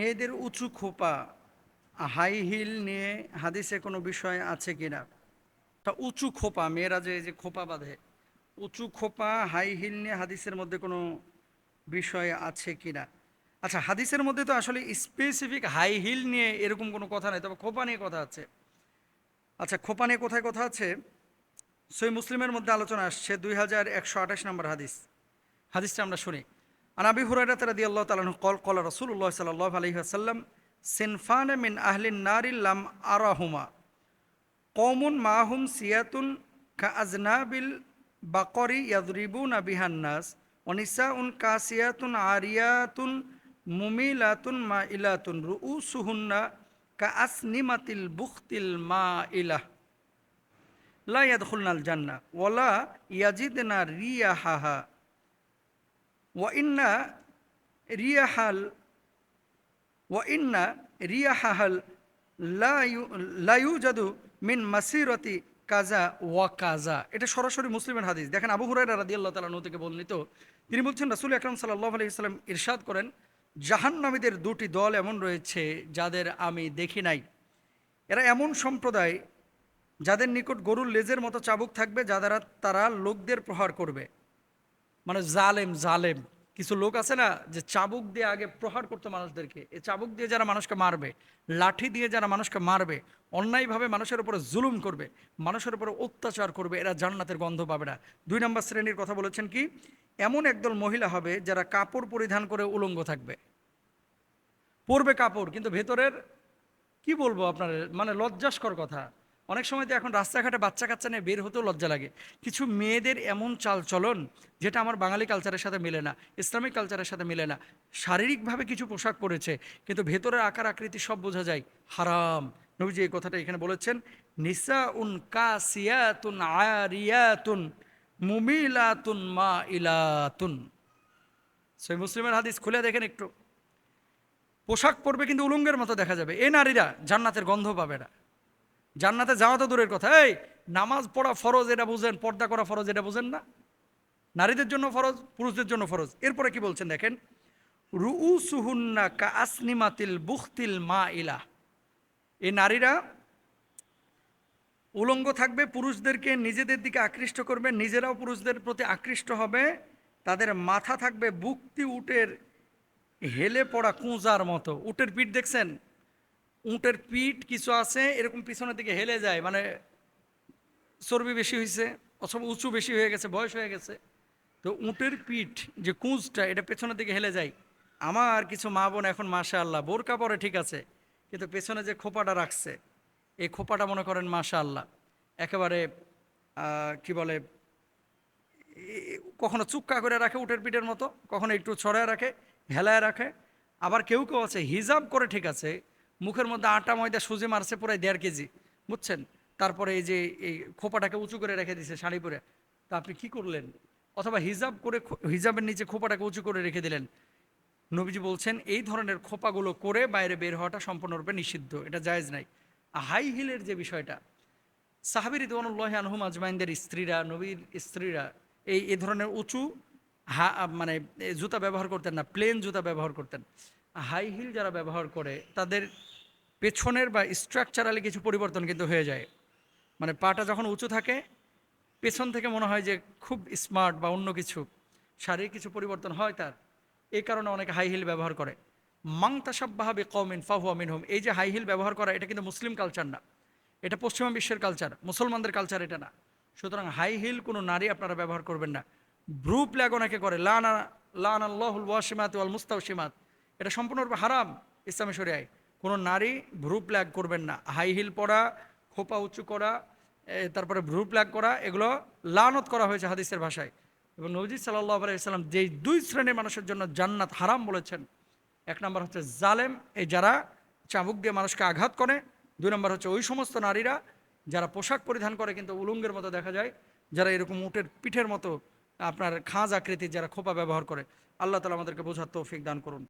মেয়েদের উঁচু খোপা, হাই হিল নিয়ে হাদিসে কোনো বিষয় আছে কিনা? তা উঁচু খোপা, মেয়েরা যে যে খোপা বাঁধে, উঁচু খোপা, হাই হিল নিয়ে হাদিসের মধ্যে কোনো বিষয় আছে কিনা? আচ্ছা হাদিসের মধ্যে তো আসলে স্পেসিফিক হাই হিল নিয়ে এরকম কোনো কথা নেই, তবে খোপা নিয়ে কথা আছে। আচ্ছা খোপা নিয়ে কোথায় কথা আছে? সই মুসলিমের মধ্যে আলোচনা আসছে, দুই হাজার একশো আঠাশ নম্বর হাদিস। হাদিসটা আমরা শুনি। عن أبي هريرة رضي الله تعالى عنه قال قال رسول الله صلى الله عليه وسلم سنفان من أهل النار لم أرهما قوم معهم سيات كازناب البقر يضربون بها الناس ونساء كاسيات عاريات مميلات مائلات رؤوسهن كأسنمة البخت المائلة. لا يدخلن الجنة ولا يجدن ريحها ওয়াইন্না রিয়াহাল ওয়াইন্না রিয়াহাল লাইউ জাদু মিন মাসিরতি কাজা ওয়া কাজা এটা সরাসরি মুসলিমের হাদিস। দেখেন আবু হুরাইরা রাদিয়াল্লাহু তাআলা নু থেকে বর্ণিত, তিনি বলছেন, রাসূল আকরাম সাল্লাল্লাহু আলাইহি সাল্লাম ইরশাদ করেন, জাহান্নামীদের দুটি দল এমন রয়েছে যাদের আমি দেখি নাই। এরা এমন সম্প্রদায় যাদের নিকট গরুর লেজের মতো চাবুক থাকবে যারা তারা লোকদের প্রহার করবে। মানে জালেম জালেম। কিছু লোক আছে না যে চাবুক দিয়ে আগে প্রহার করতো মানুষদেরকে। এ চাবুক দিয়ে যারা মানুষকে মারবে, লাঠি দিয়ে যারা মানুষকে মারবে, অন্যায়ভাবে মানুষের উপরে জুলুম করবে, মানুষের উপরে অত্যাচার করবে, এরা জান্নাতের গন্ধ পাবে না। দুই নম্বর শ্রেণির কথা বলেছেন কি? এমন একদল মহিলা হবে যারা কাপড় পরিধান করে উলঙ্গ থাকবে। পরবে কাপড়, কিন্তু ভেতরের, কি বলব আপনার? মানে লজ্জাস্কর কথা। অনেক সময় তো এখন রাস্তাঘাটে বাচ্চা কাচ্চা নিয়ে বের হতেও লজ্জা লাগে। কিছু মেয়েদের এমন চাল চলন যেটা আমার বাঙালি কালচারের সাথে মেলে না, ইসলামিক কালচারের সাথে মেলে না। শারীরিকভাবে কিছু পোশাক পরেছে, কিন্তু ভেতরের আকার আকৃতি সব বোঝা যায়। হারাম। নবীজি এই কথাটা এখানে বলেছেন নিসা উন কাসিয়াতুন আরিয়াতুন মুমিলাতুন মা ইলাতুন সই মুসলিমের হাদিস খুলে দেখেন একটু। পোশাক পরবে কিন্তু উলঙ্গের মতো দেখা যাবে। এই নারীরা জান্নাতের গন্ধ পাবে না। জান্নাতে যাওয়া তো দূরের কথা। এই, নামাজ পড়া ফরজ, এটা বুঝেন, পর্দা করা ফরজ, এটা বুঝেন না। নারীদের জন্য ফরজ, পুরুষদের জন্য ফরজ। এরপরে কি বলছেন দেখেন? রুউ সুহুন্না কা আসনিমাতিল বুখতিল মা ইলা এই নারীরা উলঙ্গ থাকবে, পুরুষদেরকে নিজেদের দিকে আকৃষ্ট করবে, নিজেরাও পুরুষদের প্রতি আকৃষ্ট হবে। তাদের মাথা থাকবে বুকতি উটের হেলে পড়া কুঁজার মতো। উটের পিঠ দেখছেন? উটের পিঠ কিছু আছে, এরকম পিছনের দিকে হেলে যায় মানে চর্বি বেশি হয়েছে অথবা উঁচু বেশি হয়ে গেছে, বয়স হয়ে গেছে। তো উটের পিঠ যে কুঁজটা, এটা পেছনের দিকে হেলে যায়। আমার কিছু মা বোন এখন মাশা আল্লাহ বোরকা পরে ঠিক আছে, কিন্তু পেছনে যে খোপাটা রাখছে, এই খোপাটা মনে করেন মাশা আল্লাহ একেবারে কি বলে কখনো চুক্কা করে রাখে উটের পিঠের মতো, কখনো একটু ছড়ায় রাখে, হেলায় রাখে। আবার কেউ কেউ আছে, হিজাব করে ঠিক আছে মুখের মধ্যে আটা, ময়দা, সুজি মারছে প্রায় দেড় কেজি, বুঝছেন? তারপরে এই যে এই খোপাটাকে উঁচু করে রেখে দিছে শাড়ি পরে। তা আপনি কি করলেন? অথবা হিজাব করে হিজাবের নিচে খোপাটাকে উঁচু করে রেখে দিলেন। নবীজি বলছেন, এই ধরনের খোপাগুলো করে বাইরে বের হওয়াটা সম্পূর্ণরূপে নিষিদ্ধ, এটা জায়েজ নাই। হাই হিলের যে বিষয়টা সাহাবির রিদওয়ানুল্লাহ আনহুম আজমাইনদের স্ত্রীরা, নবীর স্ত্রীরা এই, এ ধরনের উঁচু হা মানে জুতা ব্যবহার করতেন না, প্লেন জুতা ব্যবহার করতেন। হাই হিল যারা ব্যবহার করে, তাদের পেছনের বা স্ট্রাকচারালি কিছু পরিবর্তন কিন্তু হয়ে যায়। মানে পাটা যখন উঁচু থাকে, পেছন থেকে মনে হয় যে খুব স্মার্ট বা অন্য কিছু, শারীরিক কিছু পরিবর্তন হয় তার। এই কারণে অনেকে হাই হিল ব্যবহার করে। মাং তাসাব্বাহাবি কৌমিন ফাহুয়া মিনহুম। এই যে হাই হিল ব্যবহার করা, এটা কিন্তু মুসলিম কালচার না। এটা পশ্চিমা বিশ্বের কালচার মুসলমানদের কালচার এটা না। সুতরাং হাই হিল কোনো নারী আপনারা ব্যবহার করবেন না। ব্রু প্ল্যাগ অনেকে করে, লানা লান আল্লাহুল ওয়াসিমাত ওয়াল মুস্তাউসিমাত এটা সম্পূর্ণরূপে হারাম ইসলামী শরিয়ায়। কোনো নারী ভ্রু প্ল্যাগ করবেন না। হাই হিল পরা, খোপা উঁচু করা তারপরে ভ্রু প্ল্যাগ করা, এগুলো লানত করা হয়েছে হাদিসের ভাষায়। এবং নবজিদ সাল্লাহ আলাইসাল্লাম যেই দুই শ্রেণির মানুষের জন্য জান্নাত হারাম বলেছেন, এক নম্বর হচ্ছে জালেম, এই যারা চাবুক দিয়ে মানুষকে আঘাত করে। দুই নম্বর হচ্ছে ওই সমস্ত নারীরা যারা পোশাক পরিধান করে কিন্তু উলঙ্গের মতো দেখা যায়, যারা এরকম উটের পিঠের মতো আপনার খাঁজ আকৃতির যারা খোপা ব্যবহার করে। আল্লাহ তালা আমাদেরকে বোঝার তৌফিক দান করুন।